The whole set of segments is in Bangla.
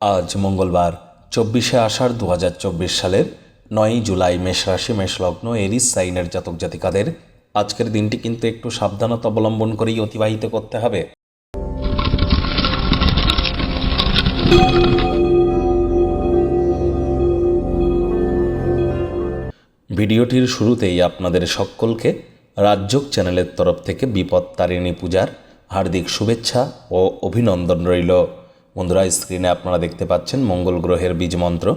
আজ মঙ্গলবার, চব্বিশে আষাঢ় দু হাজার চব্বিশ সালের নয়ই জুলাই মেষ রাশি, মেষ এরিস সাইনের জাতক জাতিকাদের আজকের দিনটি কিন্তু একটু সাবধানতা অবলম্বন করেই অতিবাহিত করতে হবে। ভিডিওটির শুরুতেই আপনাদের সকলকে রাজ্যক চ্যানেলের তরফ থেকে বিপদ তারিণী পূজার হার্দিক শুভেচ্ছা ও অভিনন্দন রইল। বন্ধুরা স্ক্রিনে আপনারা দেখতে পাচ্ছেন মঙ্গল গ্রহের বীজ মন্ত্র।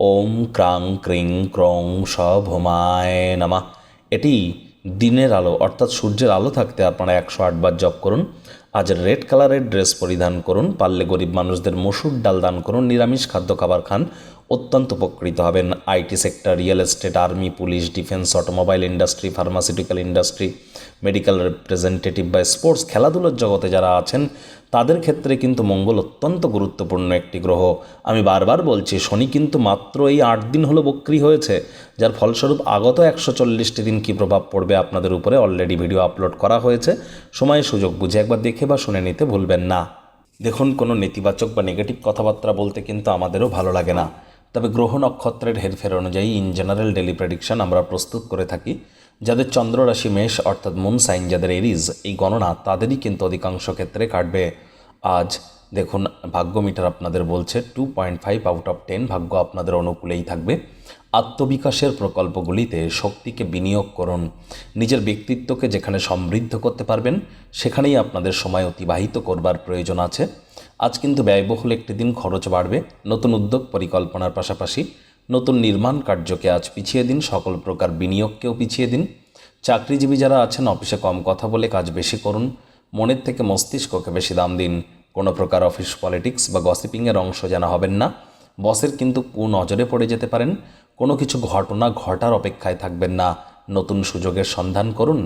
ওম ক্রাং ক্রিং ক্রং স ভোমায় নামা। এটি দিনের আলো, অর্থাৎ সূর্যের আলো থাকতে আপনারা একশো আটবার জপ করুন। আজ রেড কালারের ড্রেস পরিধান করুন। পারলে গরিব মানুষদের মসুর ডাল দান করুন। নিরামিষ খাদ্য খাবার খান। অত্যন্ত উপকৃত হবেন। IT sector, real estate, army, police, defence, automobile industry, pharmaceutical industry, medical representative বা স্পোর্টস খেলাধুলার জগতে যারা আছেন, তাদের ক্ষেত্রে কিন্তু মঙ্গল অত্যন্ত গুরুত্বপূর্ণ একটি গ্রহ। আমি বারবার বলছি, শনি কিন্তু মাত্র এই আট দিন হলো বক্রি হয়েছে, যার ফলস্বরূপ আগত একশো চল্লিশটি দিন কী প্রভাব পড়বে আপনাদের উপরে অলরেডি ভিডিও আপলোড করা হয়েছে। সময় সুযোগ বুঝে একবার দেখে বা শুনে নিতে ভুলবেন না। দেখুন, কোনো নেতিবাচক বা নেগেটিভ কথাবার্তা বলতে কিন্তু আমাদেরও ভালো লাগে না। তবে গ্রহ নক্ষত্রের হেরফের অনুযায়ী ইন জেনারেল ডেলি প্রেডিকশন আমরা প্রস্তুত করে থাকি। যাদের চন্দ্ররাশি মেষ, অর্থাৎ মুন সাইন যাদের এরিজ এই গণনা তাদেরই কিন্তু অধিকাংশ ক্ষেত্রে কাটবে। আজ দেখুন ভাগ্য মিটার আপনাদের বলছে two point five out of ten ভাগ্য আপনাদের অনুকূলেই থাকবে। আত্মবিকাশের প্রকল্পগুলিতে শক্তিকে বিনিয়োগ করুন। নিজের ব্যক্তিত্বকে যেখানে সমৃদ্ধ করতে পারবেন, সেখানেই আপনাদের সময় অতিবাহিত করবার প্রয়োজন আছে। আজ কিন্তু ব্যয়বহুল একটি দিন খরচ বাড়বে। নতুন উদ্যোগ পরিকল্পনার পাশাপাশি নতুন নির্মাণ কার্যকে আজ পিছিয়ে দিন, সকল প্রকার বিনিয়োগকেও পিছিয়ে দিন। চাকরিজীবী যারা আছেন, অফিসে কম কথা বলে কাজ বেশি করুন। মনের থেকে মস্তিষ্ককে বেশি দাম দিন। কোনো প্রকার অফিস পলিটিক্স বা গসিপিংয়ের অংশ যেন হবেন না। বসের কিন্তু কু নজরে পড়ে যেতে পারেন। কোনো কিছু ঘটনা ঘটার অপেক্ষায় থাকবেন না। নতুন সুযোগের সন্ধান করুন,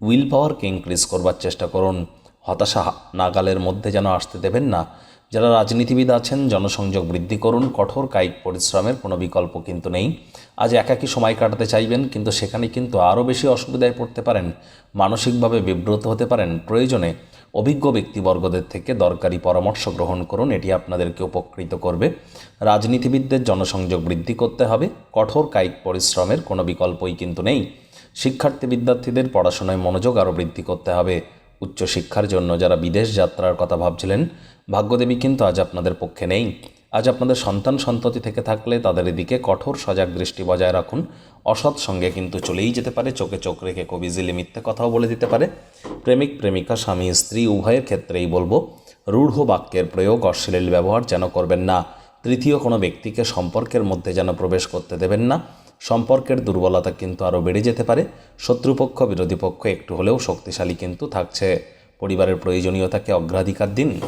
উইল পাওয়ারকে ইনক্রিজ করবার চেষ্টা করুন। হতাশা নাগালের মধ্যে যেন আসতে দেবেন না। যারা রাজনীতিবিদ আছেন, জনসংযোগ বৃদ্ধি করুন, কঠোর কায়িক পরিশ্রমের কোনো বিকল্প কিন্তু নেই। আজ একাকী সময় কাটাতে চাইবেন, কিন্তু সেখানে কিন্তু আরও বেশি অসুবিধায় পড়তে পারেন। মানসিকভাবে বিব্রত হতে পারেন। প্রয়োজনে অভিজ্ঞ ব্যক্তিবর্গদের থেকে দরকারি পরামর্শ গ্রহণ করুন, এটি আপনাদেরকে উপকৃত করবে। রাজনীতিবিদদের জনসংযোগ বৃদ্ধি করতে হবে, কঠোর কায়িক পরিশ্রমের কোনো বিকল্পই কিন্তু নেই। শিক্ষার্থী বিদ্যার্থীদের পড়াশোনায় মনোযোগ আরও বৃদ্ধি করতে হবে। উচ্চশিক্ষার জন্য যারা বিদেশ যাত্রার কথা ভাবছিলেন, ভাগ্যদেবী কিন্তু আজ আপনাদের পক্ষে নেই। আজ আপনাদের সন্তান সন্ততি থেকে থাকলে তাদের এদিকে কঠোর সজাগ দৃষ্টি বজায় রাখুন। অসৎ সঙ্গে কিন্তু চলেই যেতে পারে, চোখে চোখ রেখে কবিজিলি মিথ্যে কথাও বলে দিতে পারে। প্রেমিক, প্রেমিকা, স্বামী, স্ত্রী, উভয়ের ক্ষেত্রেই বলব, রূঢ় বাক্যের প্রয়োগ অশ্লীল ব্যবহার যেন করবেন না। তৃতীয়, কোনো ব্যক্তিকে সম্পর্কের মধ্যে যেন প্রবেশ করতে দেবেন না। সম্পর্কের দুর্বলতা কিন্তু আরও বেড়ে যেতে পারে। শত্রুপক্ষ, বিরোধী পক্ষ একটু হলেও শক্তিশালী কিন্তু থাকছে। পরিবারের প্রয়োজনীয়তাকে অগ্রাধিকার দিন।